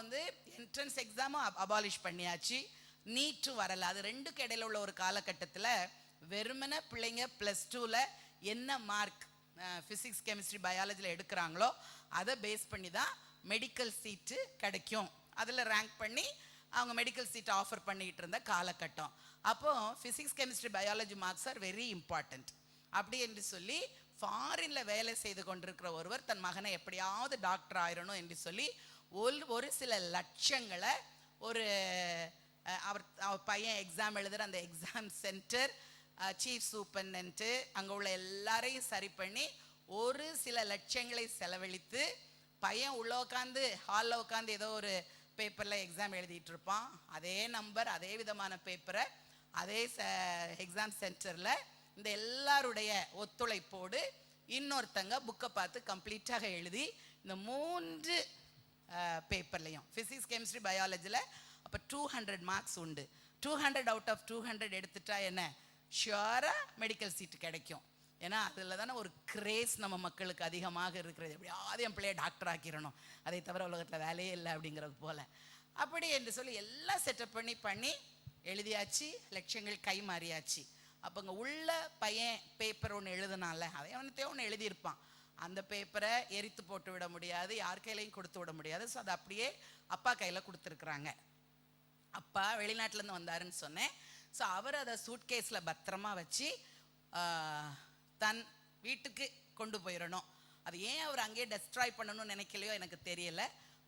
வந்து entrance எக்ஸாமும் abolish பண்ணியாச்சு. நீட்டும் வரலை. அது ரெண்டுக்கு இடையில உள்ள ஒரு காலகட்டத்தில் வெறுமன பிள்ளைங்க ப்ளஸ் டூவில் என்ன மார்க் ஃபிசிக்ஸ் கெமிஸ்ட்ரி பயாலஜியில் எடுக்கிறாங்களோ அதை பேஸ் பண்ணி தான் மெடிக்கல் சீட்டு கிடைக்கும். அதில் ரேங்க் பண்ணி அவங்க மெடிக்கல் சீட்டை ஆஃபர் பண்ணிக்கிட்டு இருந்த காலகட்டம். அப்போது physics chemistry biology marks are very important அப்படி என்று சொல்லி ஃபாரின்ல வேலை செய்து கொண்டிருக்கிற ஒருவர் தன் மகனை எப்படியாவது டாக்டர் ஆயிரணும் என்று சொல்லி ஒரு ஒரு சில லட்சங்களை ஒரு அவர் அவர் பையன் எக்ஸாம் எழுதுகிற அந்த எக்ஸாம் சென்டர் சீஃப் சூப்பர்டென்ட்டு அங்கே உள்ள எல்லாரையும் சரி பண்ணி ஒரு சில லட்சங்களை செலவழித்து பையன் உள்ளே உட்காந்து ஹாலில் உட்காந்து ஏதோ ஒரு பேப்பரில் எக்ஸாம் எழுதிட்டு இருப்பான். அதே நம்பர் அதே விதமான பேப்பரை அதே ச எக்ஸாம் சென்டரில் இந்த எல்லாருடைய ஒத்துழைப்போடு இன்னொருத்தங்க புக்கை பார்த்து கம்ப்ளீட்டாக எழுதி இந்த மூன்று பேப்பர்லையும் ஃபிசிக்ஸ் கெமிஸ்ட்ரி பயாலஜியில் அப்போ டூ ஹண்ட்ரட் மார்க்ஸ் உண்டு. Two hundred out of two hundred எடுத்துட்டா என்ன? ஷியோராக மெடிக்கல் சீட்டு கிடைக்கும். ஏன்னா அதில் தானே ஒரு கிரேஸ் நம்ம மக்களுக்கு அதிகமாக இருக்கிறது. எப்படியாவது என் பிள்ளைய டாக்டர் ஆக்கிடணும். அதை தவிர உலகத்தில் வேலையே இல்லை அப்படிங்கிறது போல். அப்படி என்று சொல்லி எல்லாம் செட்டப் பண்ணி பண்ணி எழுதியாச்சு லட்சங்கள் கை மாறியாச்சு அப்போ இங்கே உள்ள பையன் பேப்பர் ஒன்று எழுதுனால அதை அவனத்தையோ ஒன்று எழுதியிருப்பான். அந்த பேப்பரை எரித்து போட்டு விட முடியாது யார் கையிலையும் கொடுத்து விட முடியாது. ஸோ அதை அப்படியே அப்பா கையில் கொடுத்துருக்குறாங்க. அப்பா வெளிநாட்டிலேருந்து வந்தாருன்னு சொன்னேன். ஸோ அவர் அதை சூட்கேஸில் பத்திரமா வச்சு தன் வீட்டுக்கு கொண்டு போயிடணும். அது ஏன் அவர் அங்கேயே டெஸ்ட்ராய் பண்ணணும்னு நினைக்கலையோ எனக்கு தெரியல.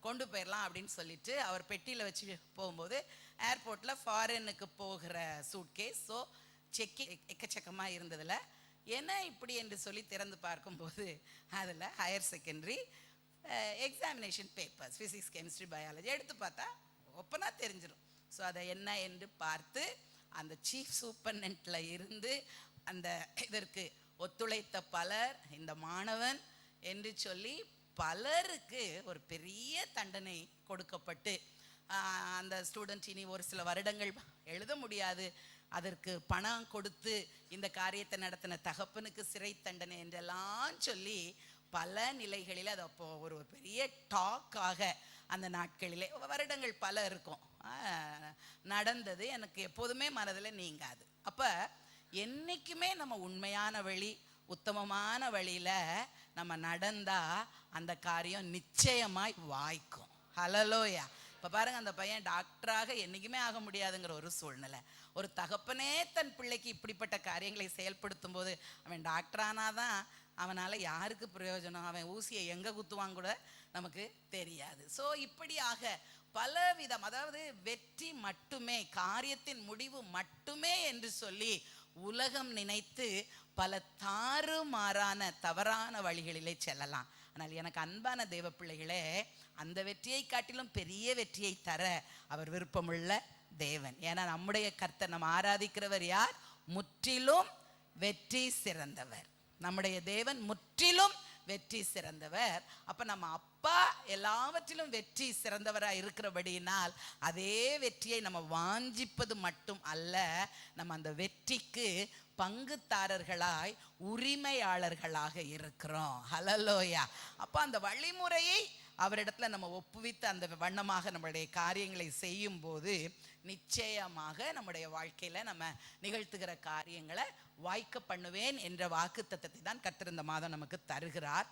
கொண்டு போயிடலாம் அப்படின்னு சொல்லிட்டு அவர் பெட்டியில் வச்சு போகும்போது ஏர்போர்ட்டில் ஃபாரினுக்கு போகிற சூட்கேஸ் ஸோ செக்கி எக்கச்சக்கமாக இருந்ததில். என்ன இப்படி என்று சொல்லி திறந்து பார்க்கும்போது அதில் higher secondary examination papers physics chemistry biology எடுத்து பார்த்தா ஒப்பனாக தெரிஞ்சிடும் ஸோ அதை என்ன என்று பார்த்து அந்த சீஃப் சூப்பர்டென்ட்டில் இருந்து அந்த இதற்கு ஒத்துழைத்த பலர் இந்த மாணவன் என்று சொல்லி பலருக்கு ஒரு பெரிய தண்டனை கொடுக்கப்பட்டு அந்த ஸ்டூடெண்ட் இனி ஒரு சில வருடங்கள் எழுத முடியாது. அதற்கு பணம் கொடுத்து இந்த காரியத்தை நடத்தின தகப்பனுக்கு சிறை தண்டனை என்றெல்லாம் சொல்லி பல நிலைகளில் அது அப்போ ஒரு பெரிய டாக்காக அந்த நாட்களிலே வருடங்கள் பல இருக்கும். நடந்தது. எனக்கு எப்போதுமே மனதில் நீங்காது. அப்போ என்னைக்குமே நம்ம உண்மையான வழி உத்தமமான வழியில் நம்ம நடந்தால் அந்த காரியம் நிச்சயமாய் வாய்க்கும். ஹலலோயா இப்போ பாருங்க அந்த பையன் டாக்டராக என்னைக்குமே ஆக முடியாதுங்கிற ஒரு சூழ்நிலை. ஒரு தகப்பனே தன் பிள்ளைக்கு இப்படிப்பட்ட காரியங்களை செயல்படுத்தும் போது அவன் டாக்டரானாதான் அவனால் யாருக்கு பிரயோஜனம்? அவன் ஊசியை எங்கே குத்துவான் கூட நமக்கு தெரியாது. ஸோ இப்படியாக பலவிதம் அதாவது வெற்றி மட்டுமே காரியத்தின் முடிவு மட்டுமே என்று சொல்லி உலகம் நினைத்து பல தாறுமாறான தவறான வழிகளிலே செல்லலாம். ஆனால் எனக்கு அன்பான தெய்வ பிள்ளைகளே அந்த வெற்றியை காட்டிலும் பெரிய வெற்றியை தர அவர் விருப்பமுள்ள தேவன். ஏன்னா நம்முடைய கர்த்தர் நம்ம ஆராதிக்கிறவர் யார்? முற்றிலும் வெற்றி சிறந்தவர். நம்முடைய தேவன் முற்றிலும் வெற்றி சிறந்தவர். அப்போ நம்ம அப்பா எல்லாவற்றிலும் வெற்றி சிறந்தவராக இருக்கிறபடியினால் அதே வெற்றியை நம்ம வாஞ்சிப்பது மட்டும் அல்ல நம்ம அந்த வெற்றிக்கு பங்குதாரர்களாய் உரிமையாளர்களாக இருக்கிறோம். ஹலலோயா அப்ப அந்த வழிமுறையை அவரிடத்துல நம்ம ஒப்புவித்து அந்த வண்ணமாக நம்மளுடைய காரியங்களை செய்யும் போது நிச்சயமாக நம்முடைய வாழ்க்கையில நம்ம நிகழ்த்துகிற காரியங்களை வாய்க்க பண்ணுவேன் என்ற வாக்கு தத்தத்தை தான் கத்திருந்த மாதம் நமக்கு தருகிறார்.